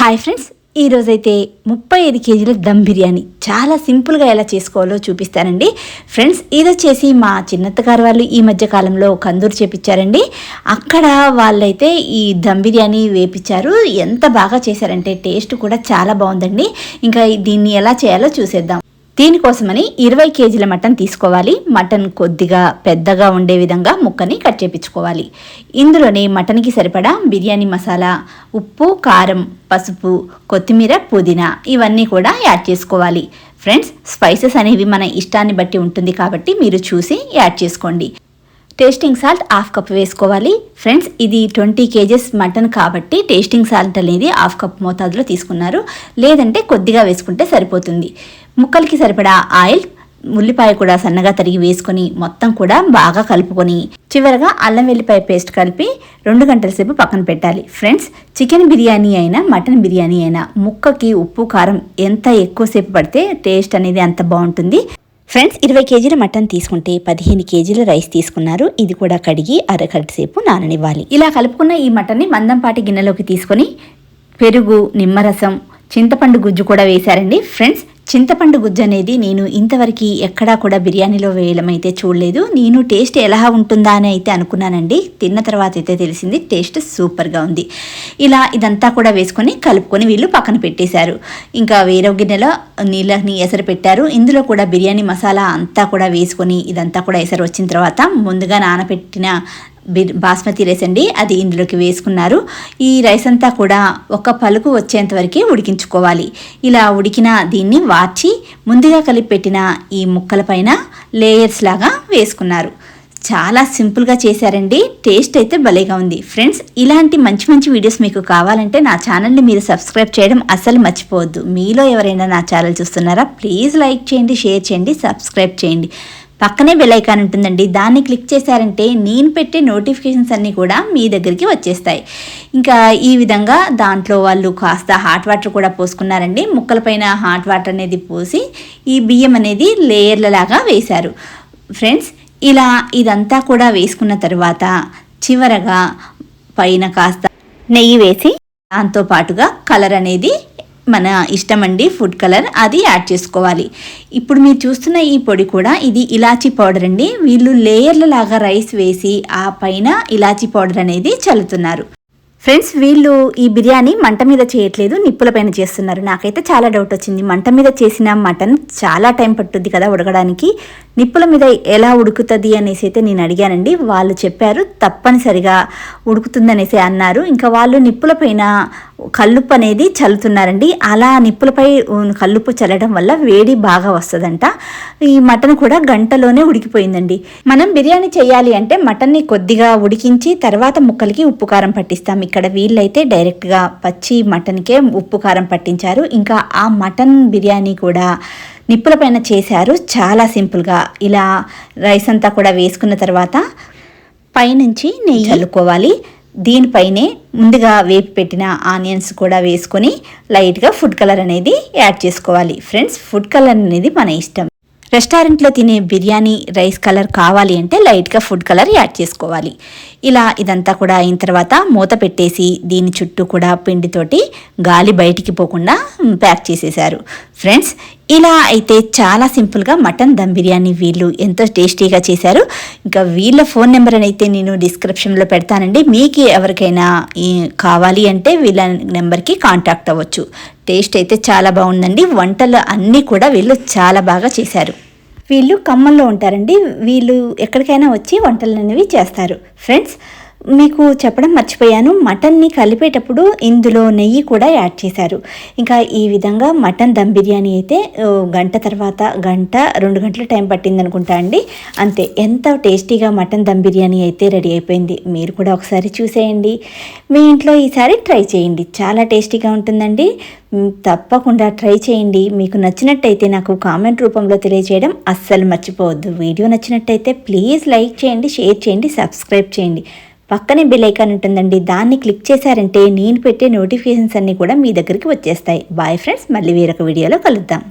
Hi friends ఈరోజైతే ముప్పై ఐదు కేజీల దమ్ బిర్యానీ చాలా సింపుల్గా ఎలా చేసుకోవాలో చూపిస్తానండి. ఫ్రెండ్స్ ఇది వచ్చేసి మా చిన్నత్తగారు వాళ్ళు ఈ మధ్య కాలంలో కందూరు చేపించారండి అక్కడ వాళ్ళైతే ఈ దమ్ బిర్యానీ వేపించారు ఎంత బాగా చేశారంటే టేస్ట్ కూడా చాలా బాగుందండి. ఇంకా దీన్ని ఎలా చేయాలో చూసేద్దాం. దీనికోసమని ఇరవై కేజీల మటన్ తీసుకోవాలి. మటన్ కొద్దిగా పెద్దగా ఉండే విధంగా ముక్కని కట్ చేపించుకోవాలి. ఇందులోనే మటన్కి సరిపడా బిర్యానీ మసాలా ఉప్పు కారం పసుపు కొత్తిమీర పుదీనా ఇవన్నీ కూడా యాడ్ చేసుకోవాలి. ఫ్రెండ్స్ స్పైసెస్ అనేవి మన ఇష్టాన్ని బట్టి ఉంటుంది కాబట్టి మీరు చూసి యాడ్ చేసుకోండి. టేస్టింగ్ సాల్ట్ హాఫ్ కప్ వేసుకోవాలి. ఫ్రెండ్స్ ఇది ట్వంటీ కేజెస్ మటన్ కాబట్టి టేస్టింగ్ సాల్ట్ అనేది హాఫ్ కప్ మోతాదులో తీసుకున్నారు. లేదంటే కొద్దిగా వేసుకుంటే సరిపోతుంది. ముక్కలకి సరిపడా ఆయిల్ ఉల్లిపాయ కూడా సన్నగా తరిగి వేసుకొని మొత్తం కూడా బాగా కలుపుకొని చివరగా అల్లం వెల్లిపాయ పేస్ట్ కలిపి రెండు గంటల సేపు పక్కన పెట్టాలి. ఫ్రెండ్స్ చికెన్ బిర్యానీ అయినా మటన్ బిర్యానీ అయినా ముక్కకి ఉప్పు కారం ఎంత ఎక్కువసేపు పడితే టేస్ట్ అనేది అంత బాగుంటుంది. ఫ్రెండ్స్ ఇరవై కేజీల మటన్ తీసుకుంటే పదిహేను కేజీల రైస్ తీసుకున్నారు. ఇది కూడా కడిగి అరగంట సేపు నాననివ్వాలి. ఇలా కలుపుకున్న ఈ మటన్ని మందంపాటి గిన్నెలోకి తీసుకొని పెరుగు నిమ్మరసం చింతపండు గుజ్జు కూడా వేశారండి. ఫ్రెండ్స్ చింతపండు గుజ్జు అనేది నేను ఇంతవరకు ఎక్కడా కూడా బిర్యానీలో వేయడం అయితే చూడలేదు. నేను టేస్ట్ ఎలా ఉంటుందా అని అయితే అనుకున్నానండి. తిన్న తర్వాత అయితే తెలిసింది టేస్ట్ సూపర్గా ఉంది. ఇలా ఇదంతా కూడా వేసుకొని కలుపుకొని వీళ్ళు పక్కన పెట్టేశారు. ఇంకా వేరే గిన్నెలో నీళ్ళని ఎసరు పెట్టారు. ఇందులో కూడా బిర్యానీ మసాలా అంతా కూడా వేసుకొని ఇదంతా కూడా ఎసరు వచ్చిన తర్వాత ముందుగా నానబెట్టిన బాస్మతి రైస్ అండి అది ఇందులోకి వేసుకున్నారు. ఈ రైస్ అంతా కూడా ఒక పలుకు వచ్చేంత వరకు ఉడికించుకోవాలి. ఇలా ఉడికిన దీన్ని వార్చి ముందుగా కలిపి పెట్టిన ఈ ముక్కల పైన లేయర్స్ లాగా వేసుకున్నారు. చాలా సింపుల్గా చేశారండి టేస్ట్ అయితే భలేగా ఉంది. ఫ్రెండ్స్ ఇలాంటి మంచి మంచి వీడియోస్ మీకు కావాలంటే నా ఛానల్ని మీరు సబ్స్క్రైబ్ చేయడం అస్సలు మర్చిపోవద్దు. మీలో ఎవరైనా నా ఛానల్ చూస్తున్నారా ప్లీజ్ లైక్ చేయండి షేర్ చేయండి సబ్స్క్రైబ్ చేయండి. పక్కనే బెలైకాన్ ఉంటుందండి. దాన్ని క్లిక్ చేశారంటే నేను పెట్టే నోటిఫికేషన్స్ అన్నీ కూడా మీ దగ్గరికి వచ్చేస్తాయి. ఇంకా ఈ విధంగా దాంట్లో వాళ్ళు కాస్త హాట్ వాటర్ కూడా పోసుకున్నారండి. ముక్కలపైన హాట్ వాటర్ అనేది పోసి ఈ బియ్యం అనేది లేయర్లలాగా వేశారు. ఫ్రెండ్స్ ఇలా ఇదంతా కూడా వేసుకున్న తర్వాత చివరగా పైన కాస్త నెయ్యి వేసి దాంతో పాటుగా కలర్ అనేది మన ఇష్టం అండి ఫుడ్ కలర్ అది యాడ్ చేసుకోవాలి. ఇప్పుడు మీరు చూస్తున్న ఈ పొడి కూడా ఇది ఇలాచీ పౌడర్ అండి. వీళ్ళు లేయర్ల లాగా రైస్ వేసి ఆ పైన ఇలాచీ పౌడర్ అనేది చల్లుతున్నారు. ఫ్రెండ్స్ వీళ్ళు ఈ బిర్యానీ మంట మీద చేయట్లేదు నిప్పుల పైన చేస్తున్నారు. నాకైతే చాలా డౌట్ వచ్చింది. మంట మీద చేసిన మటన్ చాలా టైం పట్టుద్ది కదా ఉడకడానికి. నిప్పుల మీద ఎలా ఉడుకుతుంది అనేసి అయితే నేను అడిగానండి. వాళ్ళు చెప్పారు తప్పనిసరిగా ఉడుకుతుందనేసి అన్నారు. ఇంకా వాళ్ళు నిప్పుల పైన కల్లుప్పు అనేది చల్లుతున్నారండి. అలా నిప్పులపై కల్లుప్పు చల్లడం వల్ల వేడి బాగా వస్తుందంట. ఈ మటన్ కూడా గంటలోనే ఉడికిపోయిందండి. మనం బిర్యానీ చేయాలి అంటే మటన్ని కొద్దిగా ఉడికించి తర్వాత ముక్కలకి ఉప్పు కారం పట్టిస్తాం. ఇక్కడ వీళ్ళైతే డైరెక్ట్గా పచ్చి మటన్కే ఉప్పు కారం పట్టించారు. ఇంకా ఆ మటన్ బిర్యానీ కూడా నిప్పుల పైన చేశారు. చాలా సింపుల్గా. ఇలా రైస్ అంతా కూడా వేసుకున్న తర్వాత పైనుంచి నెయ్యి చల్లుకోవాలి. దీనిపైనే ముందుగా వేపి పెట్టిన ఆనియన్స్ కూడా వేసుకొని లైట్గా ఫుడ్ కలర్ అనేది యాడ్ చేసుకోవాలి. ఫ్రెండ్స్ ఫుడ్ కలర్ అనేది మన ఇష్టం. రెస్టారెంట్లో తినే బిర్యానీ రైస్ కలర్ కావాలి అంటే లైట్గా ఫుడ్ కలర్ యాడ్ చేసుకోవాలి. ఇలా ఇదంతా కూడా అయిన తర్వాత మూత పెట్టేసి దీని చుట్టూ కూడా పిండితోటి గాలి బయటికి పోకుండా ప్యాక్ చేసేసారు ఫ్రెండ్స్ ఇలా అయితే చాలా సింపుల్గా మటన్ దమ్ బిర్యానీ వీళ్ళు ఎంతో టేస్టీగా చేశారు. ఇంకా వీళ్ళ ఫోన్ నెంబర్ అయితే నేను డిస్క్రిప్షన్లో పెడతానండి. మీకు ఎవరికైనా కావాలి అంటే వీళ్ళ నెంబర్కి కాంటాక్ట్ అవ్వచ్చు. టేస్ట్ అయితే చాలా బాగుందండి. వంటలు అన్నీ కూడా వీళ్ళు చాలా బాగా చేశారు. వీళ్ళు ఖమ్మంలో ఉంటారండి. వీళ్ళు ఎక్కడికైనా వచ్చి వంటలు అనేవి చేస్తారు. ఫ్రెండ్స్ మీకు చెప్పడం మర్చిపోయాను. మటన్ని కలిపేటప్పుడు ఇందులో నెయ్యి కూడా యాడ్ చేశారు. ఇంకా ఈ విధంగా మటన్ దమ్ బిర్యానీ అయితే గంట తర్వాత గంట రెండు గంటల టైం పట్టింది అనుకుంటా అండి. అంతే ఎంత టేస్టీగా మటన్ దమ్ బిర్యానీ అయితే రెడీ అయిపోయింది మీరు కూడా ఒకసారి చూసేయండి. మీ ఇంట్లో ఈసారి ట్రై చేయండి చాలా టేస్టీగా ఉంటుందండి. తప్పకుండా ట్రై చేయండి. మీకు నచ్చినట్టయితే నాకు కామెంట్ రూపంలో తెలియజేయడం అస్సలు మర్చిపోవద్దు. వీడియో నచ్చినట్టయితే ప్లీజ్ లైక్ చేయండి షేర్ చేయండి సబ్స్క్రైబ్ చేయండి. పక్కనే బెల్ ఐకాన్ ఉంటుందండి. దాన్ని క్లిక్ చేశారంటే నేను పెట్టే నోటిఫికేషన్స్ అన్నీ కూడా మీ దగ్గరికి వచ్చేస్తాయి. బాయ్ ఫ్రెండ్స్ మళ్ళీ వేరొక వీడియోలో కలుద్దాం.